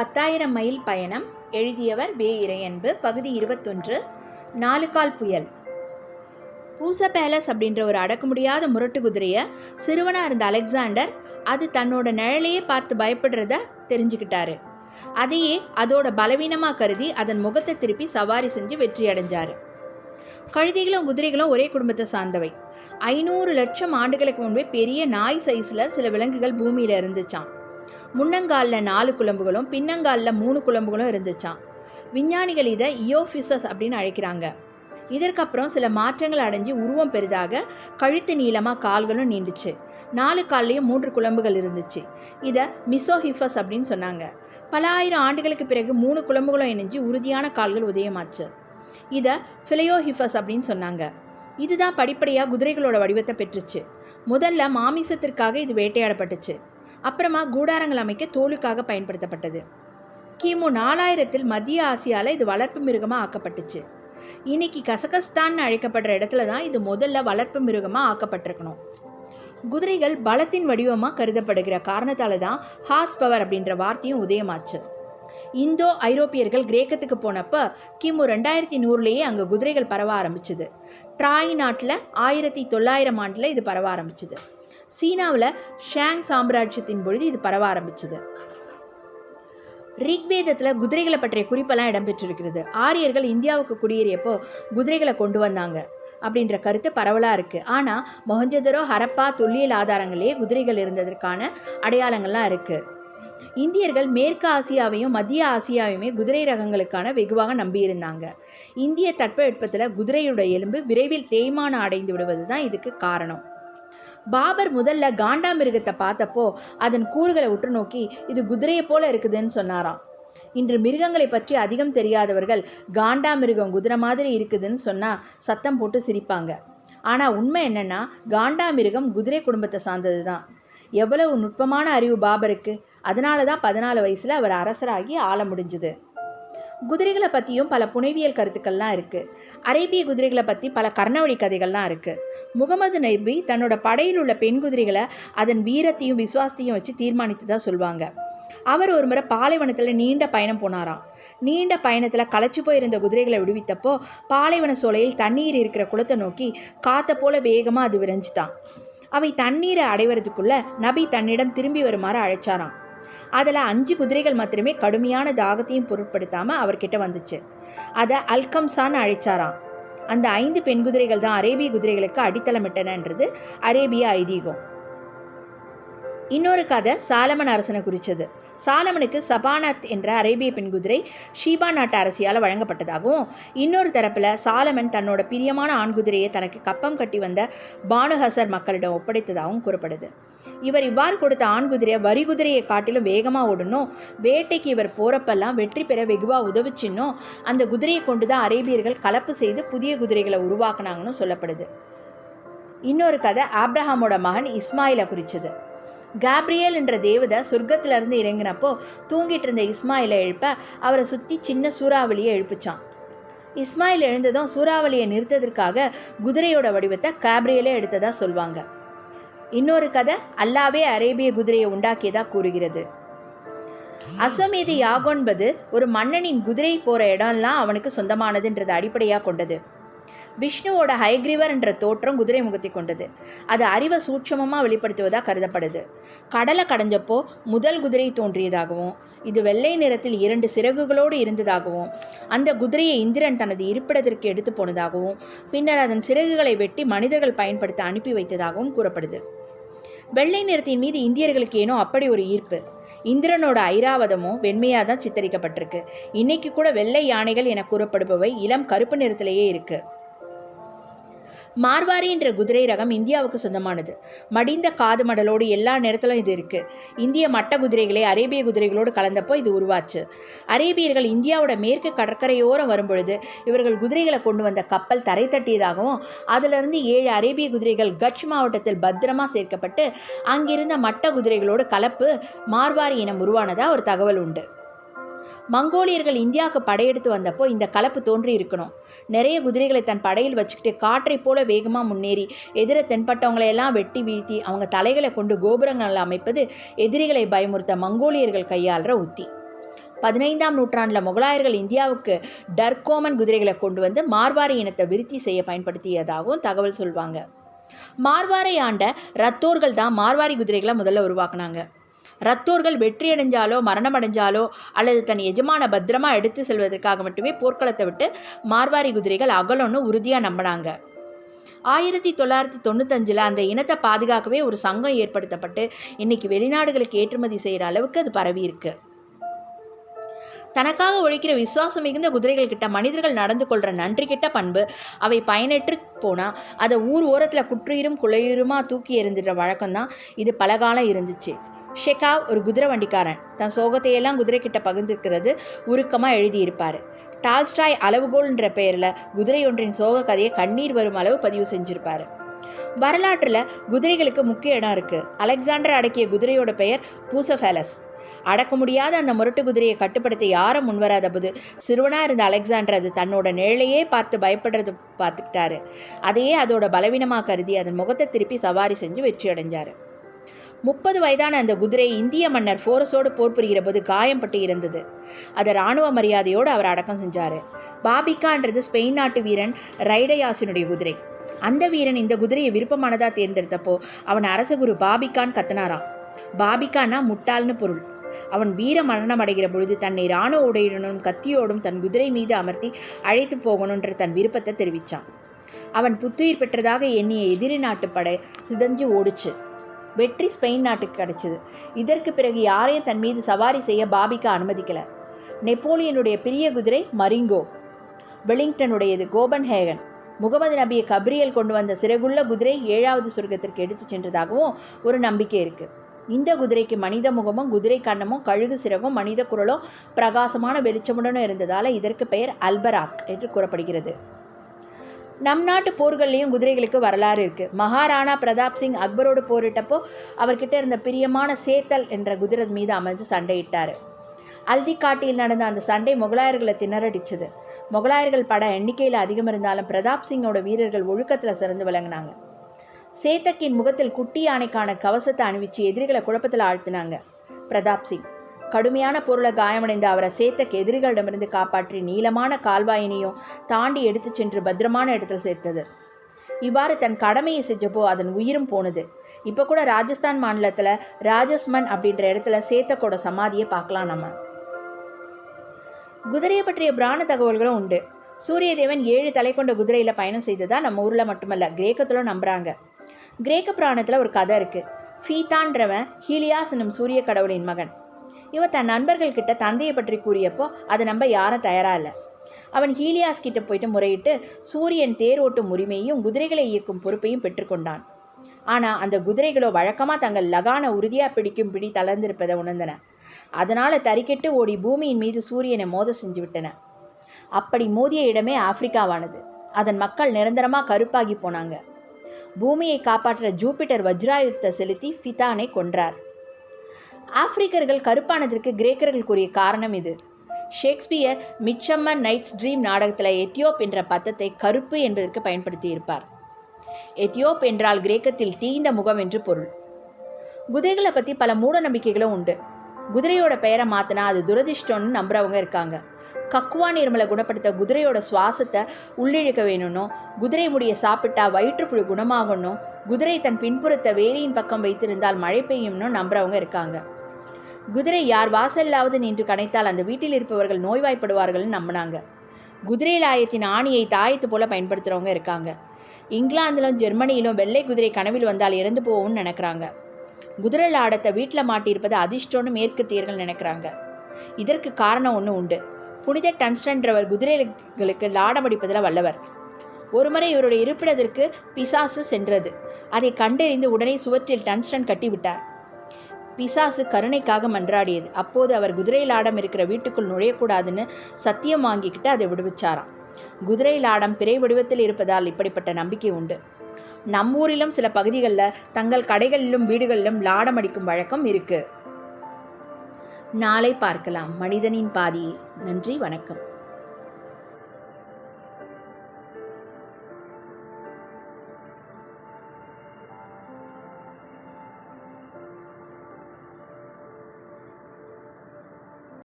பத்தாயிரம் மைல் பயணம் எழுதியவர் வே இறையன்பு பகுதி இருபத்தொன்று நாலுகால் புயல். பூசா பேலஸ் அப்படின்ற ஒரு அடக்க முடியாத முரட்டு குதிரையை சிறுவனாக இருந்த அலெக்சாண்டர் அது தன்னோட நிழலையே பார்த்து பயப்படுறத தெரிஞ்சுக்கிட்டாரு. அதையே அதோட பலவீனமாக கருதி அதன் முகத்தை திருப்பி சவாரி செஞ்சு வெற்றி அடைஞ்சாரு. கழுதிகளும் குதிரைகளும் ஒரே குடும்பத்தை சார்ந்தவை. ஐநூறு லட்சம் ஆண்டுகளுக்கு முன்பே பெரிய நாய் சைஸில் சில விலங்குகள் பூமியில் இருந்துச்சான் முன்னங்காலில் நாலு குழம்புகளும் பின்னங்காலில் மூணு குழம்புகளும் இருந்துச்சாம். விஞ்ஞானிகள் இதை இயோஃபிசஸ் அப்படின்னு அழைக்கிறாங்க. இதற்கப்புறம் சில மாற்றங்கள் அடைஞ்சு உருவம் பெரிதாக கழுத்து நீளமாக கால்களும் நீண்டுச்சு. நாலு கால்லையும் மூன்று குழம்புகள் இருந்துச்சு. இதை மிசோஹிஃபஸ் அப்படின்னு சொன்னாங்க. பல ஆயிரம் ஆண்டுகளுக்கு பிறகு மூணு குழம்புகளும் இணைஞ்சு உறுதியான கால்கள் உதயமாச்சு. இதை ஃபிலையோஹிஃபஸ் அப்படின்னு சொன்னாங்க. இதுதான் படிப்படியாக குதிரைகளோட வடிவத்தை பெற்றுச்சு. முதல்ல மாமிசத்திற்காக இது வேட்டையாடப்பட்டுச்சு. அப்புறமா கூடாரங்கள் அமைக்க தோலுக்காக பயன்படுத்தப்பட்டது. கிமு நாலாயிரத்தில் மத்திய ஆசியாவில் இது வளர்ப்பு மிருகமாக ஆக்கப்பட்டுச்சு. இன்னைக்கு கசகஸ்தான் அழைக்கப்படுற இடத்துல தான் இது முதல்ல வளர்ப்பு மிருகமாக ஆக்கப்பட்டிருக்கணும். குதிரைகள் பலத்தின் வடிவமாக கருதப்படுகிற காரணத்தால் தான் ஹாஸ் பவர் அப்படின்ற வார்த்தையும் உதயமாச்சு. இந்தோ ஐரோப்பியர்கள் கிரேக்கத்துக்கு போனப்போ கிமு ரெண்டாயிரத்தி நூறுலேயே அங்கே குதிரைகள் பரவ ஆரம்பிச்சுது. ட்ராய் நாட்டில் ஆயிரத்தி தொள்ளாயிரம் ஆண்டில் இது பரவ ஆரம்பிச்சுது. சீனாவில் ஷாங் சாம்ராஜ்யத்தின் பொழுது இது பரவ ஆரம்பிச்சது. ரிக்வேதத்தில் குதிரைகளை பற்றிய குறிப்பெல்லாம் இடம்பெற்றிருக்கிறது. ஆரியர்கள் இந்தியாவுக்கு குடியேறியப்போ குதிரைகளை கொண்டு வந்தாங்க அப்படின்ற கருத்து பரவலாக இருக்குது ஆனால் மொஹஞ்சதரோ ஹரப்பா தொல்லியல் ஆதாரங்களே குதிரைகள் இருந்ததற்கான அடையாளங்கள்லாம் இருக்குது இந்தியர்கள் மேற்கு ஆசியாவையும் மத்திய ஆசியாவையுமே குதிரை ரகங்களுக்கான வெகுவாக நம்பியிருந்தாங்க. இந்திய தட்பவெட்பத்தில் குதிரையோட எலும்பு விரைவில் தேய்மானம் அடைந்து விடுவது தான் இதுக்கு காரணம். பாபர் முதல்ல காண்டாமிருகத்தை பார்த்தப்போ அதன் கூறுகளை உற்று நோக்கி இது குதிரையை போல இருக்குதுன்னு சொன்னாராம். இன்று மிருகங்களை பற்றி அதிகம் தெரியாதவர்கள் காண்டாமிருகம் குதிரை மாதிரி இருக்குதுன்னு சொன்னால் சத்தம் போட்டு சிரிப்பாங்க. ஆனால் உண்மை என்னென்னா காண்டாமிருகம் குதிரை குடும்பத்தை சார்ந்தது தான் எவ்வளவு நுட்பமான அறிவு பாபருக்கு. அதனால தான் பதினாலு வயசில் அவர் அரசராகி ஆள முடிஞ்சுது. குதிரைகளை பற்றியும் பல புனைவியல் கருத்துக்கள்லாம் இருக்குது அரேபிய குதிரைகளை பற்றி பல கர்ணவழி கதைகள்லாம் இருக்குது முகமது நபி தன்னோட படையில் உள்ள பெண் குதிரைகளை அதன் வீரத்தையும் விசுவாசத்தையும் வச்சு தீர்மானித்ததாக சொல்லுவாங்க அவர் ஒரு முறை பாலைவனத்தில் நீண்ட பயணம் போனாராம். நீண்ட பயணத்தில் களைச்சு போயிருந்த குதிரைகளை விடுவித்தப்போ பாலைவன சோலையில் தண்ணீர் இருக்கிற குளத்தை நோக்கி காத்த போல வேகமாக அது விரைஞ்சுதான். அவை தண்ணீரை அடைவதுக்குள்ளே நபி தன்னிடம் திரும்பி வருமாறு அழைச்சாராம். அதில் அஞ்சு குதிரைகள் மாத்திரமே கடுமையான தாகத்தையும் பொருட்படுத்தாமல் அவர்கிட்ட வந்துச்சு. அதை அல்கம்சான்னு அழைச்சாராம். அந்த ஐந்து பெண் குதிரைகள் தான் அரேபிய குதிரைகளுக்கு அடித்தளமிட்டனன்றது அரேபிய ஐதீகம். இன்னொரு கதை சாலமன் அரசனை குறித்தது சாலமனுக்கு சபானத் என்ற அரேபிய பெண் குதிரை ஷீபா நாட்டு அரசியால் வழங்கப்பட்டதாகவும் இன்னொரு தரப்பில் சாலமன் தன்னோட பிரியமான ஆண் குதிரையை தனக்கு கப்பம் கட்டி வந்த பானுஹசர் மக்களிடம் ஒப்படைத்ததாகவும் கூறப்படுது. இவர் இவ்வாறு கொடுத்த ஆண் குதிரையை வரி குதிரையை காட்டிலும் வேகமாக ஓடணும் வேட்டைக்கு இவர் போகிறப்பெல்லாம் வெற்றி பெற வெகுவாக உதவுச்சின்னும் அந்த குதிரையை கொண்டு தான் அரேபியர்கள் கலப்பு செய்து புதிய குதிரைகளை உருவாக்குனாங்கன்னு சொல்லப்படுது. இன்னொரு கதை ஆப்ரஹாமோட மகன் இஸ்மாயிலை குறிச்சது. கேப்ரியல் என்ற தேவதை சொர்க்கத்திலிருந்து இறங்கினப்போ தூங்கிட்டு இருந்த இஸ்மாயிலை எழுப்ப அவரை சுற்றி சின்ன சூறாவளியை எழுப்பிச்சான். இஸ்மாயில் எழுந்ததும் சூறாவளியை நிறுத்ததற்காக குதிரையோட வடிவத்தை கேப்ரியலே எடுத்ததாக சொல்வாங்க. இன்னொரு கதை அல்லாவே அரேபிய குதிரையை உண்டாக்கியதாக கூறுகிறது. அஸ்வமேத என்பது ஒரு மன்னனின் குதிரை போகிற இடம்லாம் அவனுக்கு சொந்தமானதுன்றதை அடிப்படையாக கொண்டது. விஷ்ணுவோட ஹைக்ரீவர் என்ற தோற்றம் குதிரை முகத்தை கொண்டது. அது அறிவை சூட்சமமாக வெளிப்படுத்துவதாக கருதப்படுது. கடலை கடைஞ்சப்போ முதல் குதிரை தோன்றியதாகவும் இது வெள்ளை நிறத்தில் இரண்டு சிறகுகளோடு இருந்ததாகவும் அந்த குதிரையை இந்திரன் தனது இருப்பிடத்திற்கு எடுத்து போனதாகவும் பின்னர் அதன் சிறகுகளை வெட்டி மனிதர்கள் பயன்படுத்த அனுப்பி வைத்ததாகவும் கூறப்படுது. வெள்ளை நிறத்தின் மீது இந்தியர்களுக்கு ஏனோ அப்படி ஒரு ஈர்ப்பு. இந்திரனோட ஐராவதமும் வெண்மையாக தான் சித்தரிக்கப்பட்டிருக்கு. இன்னைக்கு கூட வெள்ளை யானைகள் என கூறப்படுபவை இளம் கருப்பு நிறத்திலேயே இருக்குது மார்வாரி என்ற குதிரை ரகம் இந்தியாவுக்கு சொந்தமானது. மடிந்த காது மடலோடு எல்லா நேரத்திலும் இது இருக்குது இந்திய மட்ட குதிரைகளை அரேபிய குதிரைகளோடு கலந்தப்போ இது உருவாச்சு. அரேபியர்கள் இந்தியாவோட மேற்கு கடற்கரையோரம் வரும்பொழுது இவர்கள் குதிரைகளை கொண்டு வந்த கப்பல் தரை தட்டியதாகவும் அதிலிருந்து ஏழு அரேபிய குதிரைகள் கட்ச் மாவட்டத்தில் பத்திரமா சேர்க்கப்பட்டு அங்கிருந்த மட்ட குதிரைகளோடு கலப்பு மார்வாரி இனம் உருவானதாக ஒரு தகவல் உண்டு. மங்கோலியர்கள் இந்தியாவுக்கு படையெடுத்து வந்தப்போ இந்த கலப்பு தோன்றி இருக்கணும் நிறைய குதிரைகளை தன் படையில் வச்சுக்கிட்டு காற்றை போல வேகமாக முன்னேறி எதிர தென்பட்டவங்களையெல்லாம் வெட்டி வீழ்த்தி அவங்க தலைகளை கொண்டு கோபுரங்கள் அமைப்பது எதிரிகளை பயமுறுத்த மங்கோலியர்கள் கையாளுற உத்தி. பதினைந்தாம் நூற்றாண்டில் முகலாயர்கள் இந்தியாவுக்கு டர்கோமன் குதிரைகளை கொண்டு வந்து மார்வாரி இனத்தை விருத்தி செய்ய பயன்படுத்தியதாகவும் தகவல் சொல்வாங்க. மார்வாரை ஆண்ட ரத்தோர்கள் தான் மார்வாரி குதிரைகளை முதல்ல உருவாக்குனாங்க. ரத்தோர்கள் வெற்றியடைஞ்சாலோ மரணமடைஞ்சாலோ மரணம் அடைஞ்சாலோ அல்லது தன் எஜமான பத்திரமா எடுத்து செல்வதற்காக மட்டுமே போர்க்களத்தை விட்டு மார்வாரி குதிரைகள் அகலம்னு உறுதியாக நம்பினாங்க. ஆயிரத்தி தொள்ளாயிரத்தி தொண்ணூத்தஞ்சில் அந்த இனத்தை பாதுகாக்கவே ஒரு சங்கம் ஏற்படுத்தப்பட்டு இன்னைக்கு வெளிநாடுகளுக்கு ஏற்றுமதி செய்கிற அளவுக்கு அது பரவி இருக்கு. தனக்காக உழைக்கிற விசுவாசம் மிகுந்த குதிரைகள் கிட்ட மனிதர்கள் நடந்து கொள்கிற நன்றி கிட்ட பண்பு அவை பயனற்று போனால் அதை ஊர் ஓரத்தில் குற்றுயிரும் குளையுருமா தூக்கி எறிஞ்சிடுற வழக்கம் தான் இது பல காலம் இருந்துச்சு. ஷெகாவ் ஒரு குதிரை வண்டிக்காரன். தன் சோகத்தையெல்லாம் குதிரை கிட்ட பகிர்ந்துக்கிறது உருக்கமாக எழுதியிருப்பார். டால்ஸ்டாய் அளவுகோல்ன்ற பெயரில் குதிரை ஒன்றின் சோக கதையை கண்ணீர் வரும் அளவு பதிவு செஞ்சிருப்பார். வரலாற்றில் குதிரைகளுக்கு முக்கிய இடம் இருக்குது அலெக்சாண்டர் அடக்கிய குதிரையோட பெயர் பூசஃபேலஸ் அடக்க முடியாத அந்த முரட்டு குதிரையை கட்டுப்படுத்த யாரும் முன்வராத போது சிறுவனாக இருந்த அலெக்சாண்டர் அது தன்னோட நிழலையே பார்த்து பயப்படுறது பார்த்துக்கிட்டாரு. அதையே அதோட பலவீனமாக கருதி அதன் முகத்தை திருப்பி சவாரி செஞ்சு வெற்றி அடைஞ்சார் முப்பது வயதான அந்த குதிரை இந்திய மன்னர் ஃபோரஸோடு போர் புரிகிற போது காயம்பட்டு இருந்தது அதை இராணுவ மரியாதையோடு அவர் அடக்கம் செஞ்சார். பாபிகான்றது ஸ்பெயின் நாட்டு வீரன் ரைடயாசினுடைய குதிரை. அந்த வீரன் இந்த குதிரையை விருப்பமானதாக தேர்ந்தெடுத்தப்போ அவன் அரசகுரு பாபிகான் கத்தனாராம். பாபிகான்னா முட்டாள்னு பொருள். அவன் வீர மரணம் அடைகிற பொழுது தன்னை இராணுவ உடையுடனும் கத்தியோடும் தன் குதிரை மீது அமர்த்தி அழைத்து போகணுன்ற தன் விருப்பத்தை தெரிவித்தான் அவன் புத்துயிர் பெற்றதாக எண்ணிய எதிரி நாட்டு படை சிதஞ்சு ஓடுச்சு. வெற்றி ஸ்பெயின் நாட்டுக்கு கிடைச்சது. இதற்கு பிறகு யாரையும் தன் மீது சவாரி செய்ய பாபிகா அனுமதிக்கலை. நெப்போலியனுடைய பிரிய குதிரை மரிங்கோ. வெலிங்டனுடையது கோபன்ஹேகன். முகமது நபியை கப்ரியல் கொண்டு வந்த சிறகுள்ள குதிரை ஏழாவது சொர்க்கத்திற்கு எடுத்து சென்றதாகவும் ஒரு நம்பிக்கை இருக்குது இந்த குதிரைக்கு மனித முகமும் குதிரை கண்ணமும் கழுகு சிறகும் மனித குரலும் பிரகாசமான வெளிச்சமுடனும் இருந்ததால் இதற்கு பெயர் அல்பராக் என்று கூறப்படுகிறது. நம் நாட்டு போர்கள்லேயும் குதிரைகளுக்கு வரலாறு இருக்குது மகாராணா பிரதாப் சிங் அக்பரோடு போரிட்டப்போ அவர்கிட்ட இருந்த பிரியமான சேத்தல் என்ற குதிரை மீது அமர்ந்து சண்டையிட்டார். அல்தி காட்டியில் நடந்த அந்த சண்டை முகலாயர்களை திணறடிச்சது. முகலாயர்கள் பட எண்ணிக்கையில் அதிகம் இருந்தாலும் பிரதாப் சிங்கோட வீரர்கள் ஒழுக்கத்தில் சிறந்து விளங்கினாங்க. சேத்தக்கின் முகத்தில் குட்டி யானைக்கான கவசத்தை அணிவிச்சு எதிரிகளை குழப்பத்தில் ஆழ்த்தினாங்க பிரதாப் சிங். கடுமையான பொருளை காயமடைந்த அவரை சேத்தக் எதிரிகளிடமிருந்து காப்பாற்றி நீளமான கால்வாயினையும் தாண்டி எடுத்து சென்று பத்திரமான இடத்தில் சேர்த்தது. இவ்வாறு தன் கடமையை செஞ்சப்போ அதன் உயிரும் போனது. இப்போ கூட ராஜஸ்தான் மாநிலத்தில் ராஜஸ்மன் அப்படின்ற இடத்துல சேத்தக்கோட சமாதியை பார்க்கலாம் நம்ம. குதிரையை பற்றிய பிராண தகவல்களும் உண்டு. சூரிய தேவன் ஏழு தலை கொண்ட குதிரையில் பயணம் செய்ததா நம்ம ஊரில் மட்டுமல்ல கிரேக்கத்தில் நம்புகிறாங்க கிரேக்க புராணத்தில் ஒரு கதை இருக்குது ஃபீத்தான்றவன் ஹீலியாஸ் என்னும் சூரிய கடவுளின் மகன். இவன் தன் நண்பர்கள்கிட்ட தந்தையை பற்றி கூறியப்போ அதை நம்ப யாரும் தயாராக இல்லை. அவன் ஹீலியாஸ் கிட்ட போயிட்டு முறையிட்டு சூரியன் தேர் ஓட்டும் உரிமையும் குதிரைகளை இயக்கும் பொறுப்பையும் பெற்றுக்கொண்டான் ஆனால் அந்த குதிரைகளோ வழக்கமாக தங்கள் லகான உறுதியாக பிடிக்கும் பிடி தளர்ந்திருப்பதை உணர்ந்தன. அதனால் தறிக்கெட்டு ஓடி பூமியின் மீது சூரியனை மோத செஞ்சு விட்டன. அப்படி மோதிய இடமே ஆப்பிரிக்காவானது. அதன் மக்கள் நிரந்தரமாக கருப்பாகி போனாங்க. பூமியை காப்பாற்ற ஜூபிட்டர் வஜ்ராயுத்தை செலுத்தி ஃபிதானை கொன்றார். ஆப்பிரிக்கர்கள் கருப்பானதற்கு கிரேக்கர்கள் கூறிய காரணம் இது. ஷேக்ஸ்பியர் மிச்சம்மர் நைட்ஸ் ட்ரீம் நாடகத்தில் எத்தியோப் என்ற பத்தத்தை கருப்பு என்பதற்கு பயன்படுத்தியிருப்பார். எத்தியோப் என்றால் கிரேக்கத்தில் தீய்ந்த முகம் என்று பொருள். குதிரைகளை பற்றி பல மூட நம்பிக்கைகளும் உண்டு. குதிரையோட பெயரை மாற்றினா அது துரதிர்ஷ்டம்னு நம்புறவங்க இருக்காங்க. கக்குவா நீர்மலை குணப்படுத்த குதிரையோட சுவாசத்தை உள்ளிழுக்க வேணும்னும் குதிரை முடியை சாப்பிட்டா வயிற்றுப்புழு குணமாகணும் குதிரை தன் பின்புறத்தை வேலியின் பக்கம் வைத்திருந்தால் மழை பெய்யும்னு நம்புறவங்க இருக்காங்க. குதிரை யார் வாசல்லாவது நின்று கனைத்தால் அந்த வீட்டில் இருப்பவர்கள் நோய்வாய்ப்படுவார்கள்னு நம்பினாங்க. குதிரை லாயத்தின் ஆணியை தாயத்து போல பயன்படுத்துகிறவங்க இருக்காங்க. இங்கிலாந்திலும் ஜெர்மனியிலும் வெள்ளை குதிரை கனவில் வந்தால் இறந்து போகும்னு நினைக்கிறாங்க. குதிரை லாடத்தை வீட்டில் மாட்டியிருப்பது அதிர்ஷ்டம்னு மேற்கத்தியர்கள் நினைக்கிறாங்க. இதற்கு காரணம் ஒன்று உண்டு. புனித டன்ஸ்டன்றவர் குதிரைகளுக்கு லாடம் அடிப்பதில் வல்லவர். ஒருமுறை இவருடைய இருப்பிடத்திற்கு பிசாசு சென்றது. அதை கண்டறிந்து உடனே சுவற்றில் டன்ஸ்டன் கட்டிவிட்டார். பிசாசு கருணைக்காக மன்றாடியது. அப்போது அவர் குதிரை லாடம் இருக்கிற வீட்டுக்குள் நுழையக்கூடாதுன்னு சத்தியம் வாங்கிக்கிட்டு அதை விடுவிச்சாராம். குதிரை லாடம் பிறை வடிவத்தில் இருப்பதால் இப்படிப்பட்ட நம்பிக்கை உண்டு. நம் ஊரிலும் சில பகுதிகளில் தங்கள் கடைகளிலும் வீடுகளிலும் லாடம் அடிக்கும் வழக்கம் இருக்கு. நாளை பார்க்கலாம். மனிதனின் பாதி நன்றி வணக்கம்.